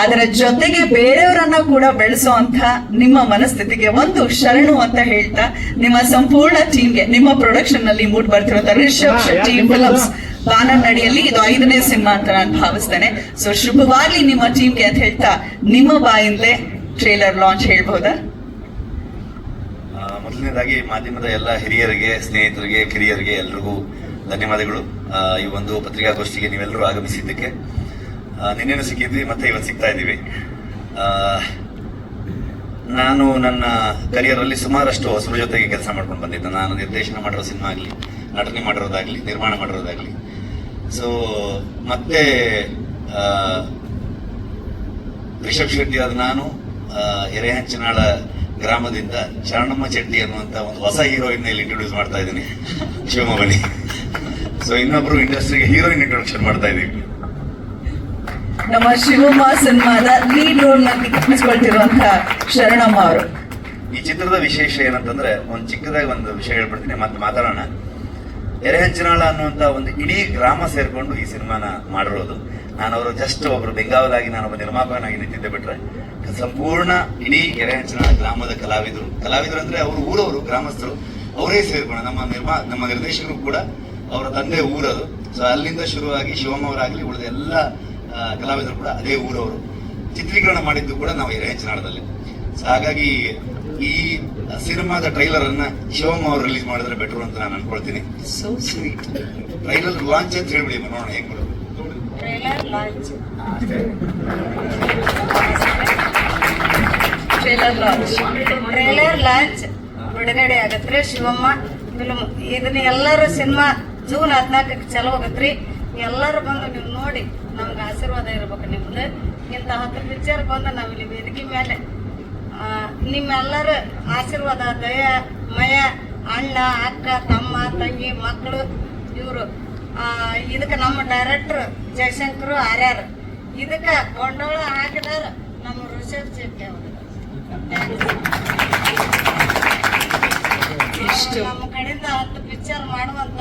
ಅದರ ಜೊತೆಗೆ ಬೇರೆಯವರನ್ನ ಕೂಡ ಬೆಳೆಸುವಂತ ನಿಮ್ಮ ಮನಸ್ಥಿತಿಗೆ ಒಂದು ಶರಣು ಅಂತ ಹೇಳ್ತಾ ನಿಮ್ಮ ಸಂಪೂರ್ಣ ಟೀಮ್ಗೆ ನಿಮ್ಮ ಪ್ರೊಡಕ್ಷನ್ನಲ್ಲಿ ಮೂಡ್ ಬರ್ತಿರುವಂತ ರಿಷಬ್ ಶೆಟ್ಟಿ ಫಿಲಮ್ಸ್ ಬಾನರ್ ನಡಿಯಲ್ಲಿ ಇದು ಐದನೇ ಸಿನಿಮಾ ಅಂತ ನಾನು ಭಾವಿಸ್ತೇನೆ. ಸೊ ಶುಭವಾಗ್ಲಿ ನಿಮ್ಮ ಟೀಮ್ಗೆ ಅಂತ ಹೇಳ್ತಾ ನಿಮ್ಮ ಬಾಯಿಂದಲೇ ಟ್ರೇಲರ್ ಲಾಂಚ್ ಹೇಳ್ಬಹುದಾ ಮೊದಲನೇದಾಗಿ ಮಾಧ್ಯಮದ ಎಲ್ಲ ಹಿರಿಯರಿಗೆ ಸ್ನೇಹಿತರಿಗೆ ಕಿರಿಯರಿಗೆ ಎಲ್ರಿಗೂ ಧನ್ಯವಾದಗಳು. ಈ ಒಂದು ಪತ್ರಿಕಾಗೋಷ್ಠಿಗೆ ನೀವೆಲ್ಲರೂ ಆಗಮಿಸಿದ್ದಕ್ಕೆ. ನಿನ್ನೆನೂ ಸಿಕ್ಕಿದ್ವಿ, ಮತ್ತೆ ಇವತ್ತು ಸಿಗ್ತಾ ಇದ್ದೀವಿ. ನಾನು ನನ್ನ ಕರಿಯರ್ ಅಲ್ಲಿ ಸುಮಾರಷ್ಟು ಹೊಸರ ಜೊತೆಗೆ ಕೆಲಸ ಮಾಡ್ಕೊಂಡು ಬಂದಿದ್ದೆ. ನಾನು ನಿರ್ದೇಶನ ಮಾಡಿರೋ ಸಿನಿಮಾ ಆಗಲಿ, ನಟನೆ ಮಾಡಿರೋದಾಗಲಿ, ನಿರ್ಮಾಣ ಮಾಡಿರೋದಾಗ್ಲಿ. ಸೊ ಮತ್ತೆ ರಿಷಬ್ ಶೆಟ್ಟಿ ಆದ ನಾನು ಎರೆಹಂಚನಾಳ ಗ್ರಾಮದಿಂದ ಶರಣಮ್ಮ ಚೆಟ್ಟಿ ಅನ್ನುವಂಥ ಒಂದು ಹೊಸ ಹೀರೋಯಿನ್ ಇಲ್ಲಿ ಇಂಟ್ರೊಡ್ಯೂಸ್ ಮಾಡ್ತಾ ಇದ್ದೀನಿ. ಶಿವಮೊಗ್ಗಲಿ ಸೊ ಇನ್ನೊಬ್ರು ಇಂಡಸ್ಟ್ರಿಗೆ ಹೀರೋಯಿನ್ ಇಂಟ್ರೊಡಕ್ಷನ್ ಮಾಡ್ತಾ ಇದೀವಿ ನಮ್ಮ ಶಿವಮ್ಮ ಸಿನಿಮಾದ ಲೀಡ್ ರೋಲ್ನಲ್ಲಿ ಕಾಣಿಸ್ಕೊಳ್ತಿರುವಂತ ಶರಣಮ್ಮ ಅವರು. ಈ ಚಿತ್ರದ ವಿಶೇಷ ಏನಂತಂದ್ರೆ, ಒಂದು ಚಿಕ್ಕದಾಗಿ ಒಂದು ವಿಷಯ ಹೇಳ್ಬಿಡ್ತೀನಿ, ಮತ್ತೆ ಮಾತಾಡೋಣ. ಎರೆಹಂಚನಾಳ ಅನ್ನುವಂತ ಒಂದು ಇಡೀ ಗ್ರಾಮ ಸೇರ್ಕೊಂಡು ಈ ಸಿನಿಮಾನ ಮಾಡಿರೋದು. ನಾನು ಅವರು ಜಸ್ಟ್ ಒಬ್ರು ಬೆಂಗಾವಲಾಗಿ ಒಬ್ಬ ನಿರ್ಮಾಪಕನಾಗಿ ನಿಂತಿದ್ದೆ ಬಿಟ್ರೆ, ಸಂಪೂರ್ಣ ಇಡೀ ಎರೆಹಂಚನಾಳ ಗ್ರಾಮದ ಕಲಾವಿದರು. ಕಲಾವಿದರು ಅಂದ್ರೆ ಅವರು ಊರವರು, ಗ್ರಾಮಸ್ಥರು, ಅವರೇ ಸೇರ್ಕೊಂಡು, ನಮ್ಮ ನಿರ್ಮಾ, ನಮ್ಮ ನಿರ್ದೇಶಕರು ಕೂಡ ಅವರ ತಂದೆ ಊರದು. ಸೊ ಅಲ್ಲಿಂದ ಶುರುವಾಗಿ ಶಿವಮ್ಮ ಅವರಾಗ್ಲಿ ಉಳಿದ ಎಲ್ಲ ಕಲಾವಿದರು ಕೂಡ ಅದೇ ಊರವರು ಚಿತ್ರೀಕರಣ ಮಾಡಿದ್ದು ಕೂಡ ನಾವು ನಾಡದಲ್ಲಿ ಸೊ ಹಾಗಾಗಿ ಈ ಸಿನಿಮಾದ ಟ್ರೈಲರ್ ಅನ್ನ ಶಿವಮ್ಮ ಅವರು ರಿಲೀಸ್ ಮಾಡಿದ್ರೆ ಬೆಟರ್ ಅಂತ ನಾನು ಅನ್ಕೊಳ್ತೀನಿ. ಸೋ ಸ್ವೀಟ್ ಟ್ರೈಲರ್ ಲಾಂಚ್ ಅಂತ ಹೇಳ್ಬಿಡಿ ನೋಡೋಣ ಹೇಗ್ ಮಾಡೋದು trailer launch trailer launch trailer launch ಬಿಡುಗಡೆ ಆಗತ್ರಿ ಶಿವಮ್ಮ. ಫಿಲ್ಮ್ ಇದನ್ನ ಎಲ್ಲರೂ ಸಿನಿಮಾ ಜೂನ್ ಹದಿನಾಲ್ಕಕ್ಕೆ ಚಲೋ ಹೋಗತ್ರಿ ಎಲ್ಲರೂ ಬಂದು ನೀವು ನೋಡಿ ನಮ್ಗೆ ಆಶೀರ್ವಾದ ಇರ್ಬೇಕು ನಿಮ್ದು ಇಂಥ ಹತ್ತು ಪಿಕ್ಚರ್ ಬಂದು ನಾವು ಇಲ್ಲಿ ವೇದಿಕೆ ಮೇಲೆ ನಿಮ್ಮೆಲ್ಲರ ಆಶೀರ್ವಾದ ದಯ ಮಯ ಅಣ್ಣ ಅಕ್ಕ ತಮ್ಮ ತಂಗಿ ಮಕ್ಕಳು ಇವರು. ಇದಕ್ಕೆ ನಮ್ಮ ಡೈರೆಕ್ಟರ್ ಜಯಶಂಕರ್ ಆರ್ಯಾರು. ಇದಕ್ಕೆ ಗೊಂಡೋಳ ಹಾಕಿದಾರ ನಮ್ಮ ರಿಸರ್ಚ್ ಶೆಟ್ಟಿ ಅವರು. ನಮ್ಮ ಕಡೆಯಿಂದ ಹತ್ತು ಪಿಕ್ಚರ್ ಮಾಡುವಂತ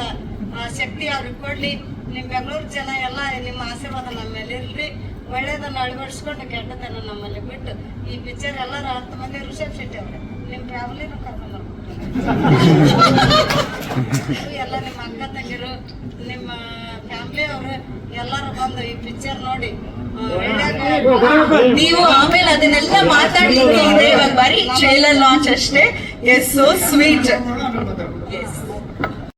ಶಕ್ತಿ ಅವ್ರಿಗೆ ಕೊಡ್ಲಿ. ನಿಮ್ ಬೆಂಗಳೂರು ಜನ ಎಲ್ಲ ನಿಮ್ಮ ಆಶೀರ್ವಾದ ನಮ್ಮ ಮೇಲೆ ಇರ್ಲಿ. ಒಳ್ಳೇದನ್ನ ಅಳವಡಿಸ್ಕೊಂಡು ಕೆಟ್ಟದನ್ನ ನಮ್ಮಲ್ಲಿ ಬಿಟ್ಟು ಈ ಪಿಕ್ಚರ್ ಎಲ್ಲರೂ ಹತ್ತು ಮಂದಿ ಋಷಭ್ ಶೆಟ್ಟಿ ಅವ್ರೆ. ನಿಮ್ ಫ್ಯಾಮಿಲಿ ಕರ್ಕೊಂಡು ಎಲ್ಲ ನಿಮ್ಮ ಅಕ್ಕ ತಂಗಿರು, ನಿಮ್ಮ ಫ್ಯಾಮಿಲಿ ಅವರು ಎಲ್ಲರೂ ಬಂದು ಈ ಪಿಕ್ಚರ್ ನೋಡಿ. ನೀವು ಆಮೇಲೆ ಅದನ್ನೆಲ್ಲ ಮಾತಾಡ್ಲಿಕ್ಕೆ ಇದೆ ಇವಾಗ ಬರೀ ಟ್ರೈಲರ್ ಲಾಂಚ್ ಅಷ್ಟೇ. Yes so sweet